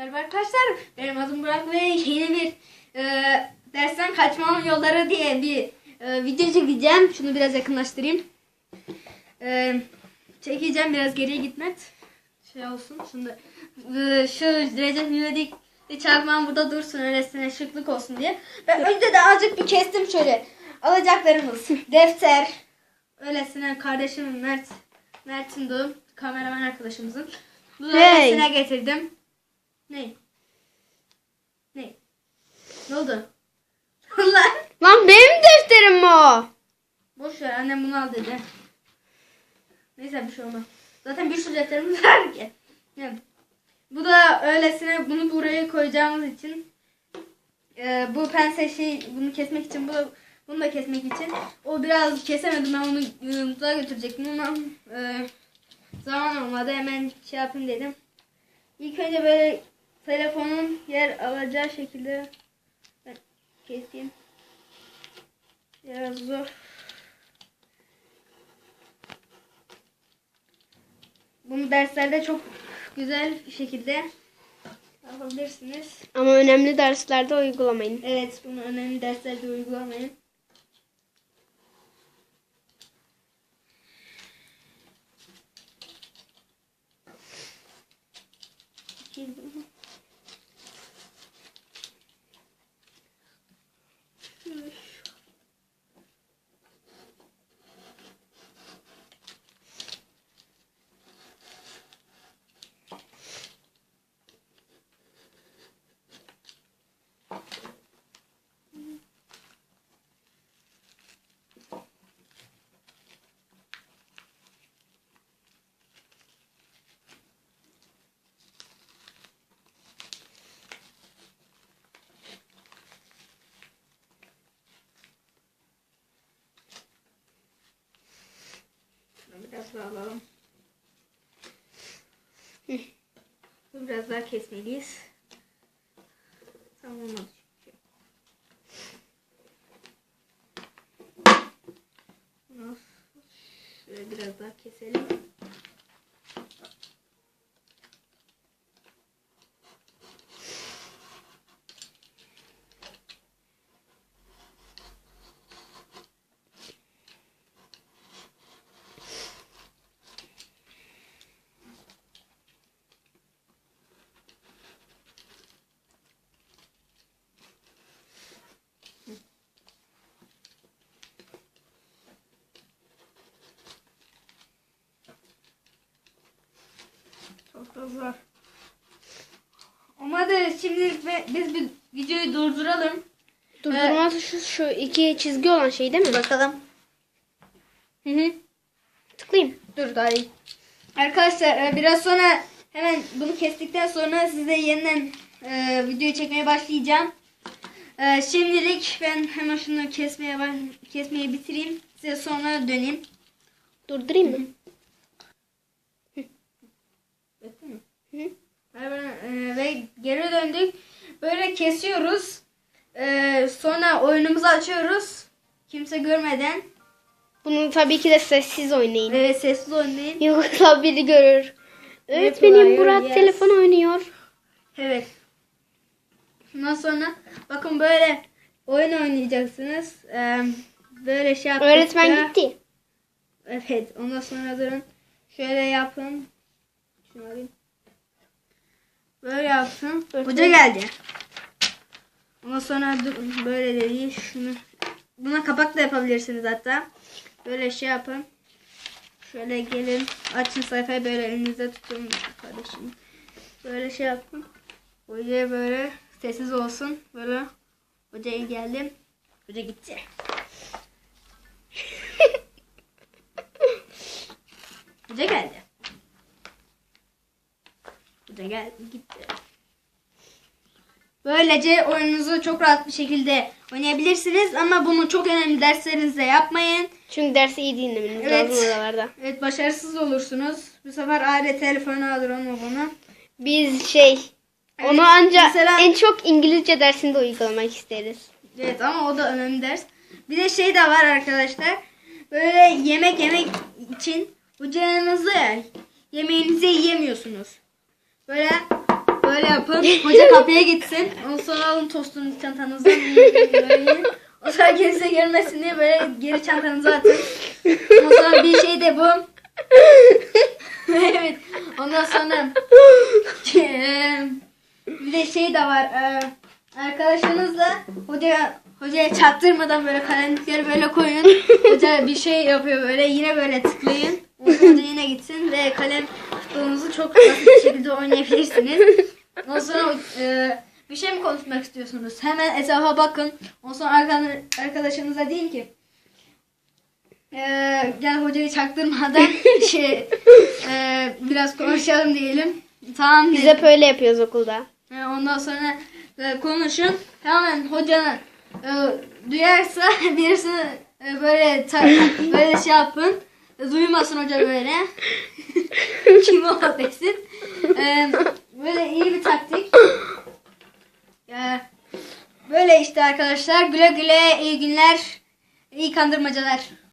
Merhaba arkadaşlar. Benim adım Burak ve yeni bir e, dersten kaçmam yolları diye bir e, video çekeceğim. Şunu biraz yakınlaştırayım. E, çekeceğim biraz geriye gitmek. Şey olsun. Şunu da, e, şu Recep İvedik ve çakmağım burada dursun öylesine şıklık olsun diye. Ben önce de azıcık bir kestim şöyle. Alacaklarımız defter. Öylesine kardeşim Mert Mert'in doğum kameraman arkadaşımızın. Bu da Hey. öylesine getirdim. Ne? Ne? Ne oldu? Allah. Lan benim defterim mi o? Boş ver annem bunu al dedi. Neyse bir şey olmaz. Zaten bir sürü defterimiz var ki. Evet. Bu da öylesine bunu buraya koyacağımız için e, bu pense şey bunu kesmek için bu bunu da kesmek için o biraz kesemedim ben onu e, mutfağa götürecektim ama e, zaman olmadı hemen şey yapayım dedim. İlk önce böyle telefonun yer alacağı şekilde ben keseyim. Biraz zor. Bunu derslerde çok güzel bir şekilde yapabilirsiniz. Ama önemli derslerde uygulamayın. Evet, bunu önemli derslerde uygulamayın. Daha alalım. Biraz daha kesmeliyiz. Tamam olmadı çünkü. Bunu şöyle biraz daha keselim. Çok da zor. Olmadı. Şimdi ve- biz bir videoyu durduralım. Durdurması şu, şu iki çizgi olan şey değil mi? Bakalım. Hı hı. Tıklayayım. Dur daha iyi. Arkadaşlar e, biraz sonra hemen bunu kestikten sonra size yeniden e, videoyu çekmeye başlayacağım. E, şimdilik ben hemen şunu kesmeye kesmeyi bitireyim. Size sonra döneyim. Durdurayım mı? Bitti mi? Hı. Evet, e, ve geri döndük. Böyle kesiyoruz. E, sonra oyunumuzu açıyoruz. Kimse görmeden. Bunu tabii ki de sessiz oynayın. Ve sessiz oynayın. Yoksa biri görür. Evet, Öğretmenim hayır, Murat yes. telefon oynuyor. Evet. Ondan sonra bakın böyle oyun oynayacaksınız. Ee, böyle şey yaptıkça... Öğretmen gitti. Evet. Ondan sonra durun. Şöyle yapın. Şunu alayım. Böyle yapın. Hoca geldi. Ondan sonra dur- böyle de değil. Şunu. Buna kapak da yapabilirsiniz hatta. Böyle şey yapın. Şöyle gelin. Açın sayfayı böyle elinizde tutun kardeşim. Böyle şey yapın. Hoca böyle sessiz olsun. Böyle hocaya geldim. Hoca gitti. Hoca geldi. Hoca geldi gitti. Böylece oyununuzu çok rahat bir şekilde oynayabilirsiniz ama bunu çok önemli derslerinizde yapmayın. Çünkü dersi iyi dinlemeniz Evet. lazım oralarda. Evet başarısız olursunuz. Bu sefer aile telefonu alır onu bunu. Biz şey Evet, onu ancak mesela- en çok İngilizce dersinde uygulamak isteriz. Evet ama o da önemli ders. Bir de şey de var arkadaşlar. Böyle yemek yemek için hocanızı yemeğinizi yiyemiyorsunuz. Böyle böyle yapın. Hoca kapıya gitsin. Ondan sonra alın tostunu çantanıza. Böyle. O sonra kimse görmesin diye böyle geri çantanıza atın. Ondan sonra bir şey de bu. evet. Ondan sonra bir de şey de var. eee, arkadaşınızla hoca hocaya çaktırmadan böyle kalemlikleri böyle koyun. Hoca bir şey yapıyor böyle yine böyle tıklayın. Hoca yine gitsin ve kalem futbolunuzu çok basit bir şekilde oynayabilirsiniz. Ondan sonra eee, bir şey mi konuşmak istiyorsunuz? Hemen etrafa bakın. Ondan sonra arkadaşınıza deyin ki eee, gel hocayı çaktırmadan şey eee, biraz konuşalım diyelim. Tamam Biz hep öyle yapıyoruz okulda. Ee, Ondan sonra e, konuşun. Tamamen hocanın e, duyarsa birisi e, böyle ta- böyle şey yapın. E, Duymasın hoca böyle. Kim o desin. E, böyle iyi bir taktik. E, böyle işte arkadaşlar. Güle güle iyi günler. iyi kandırmacalar.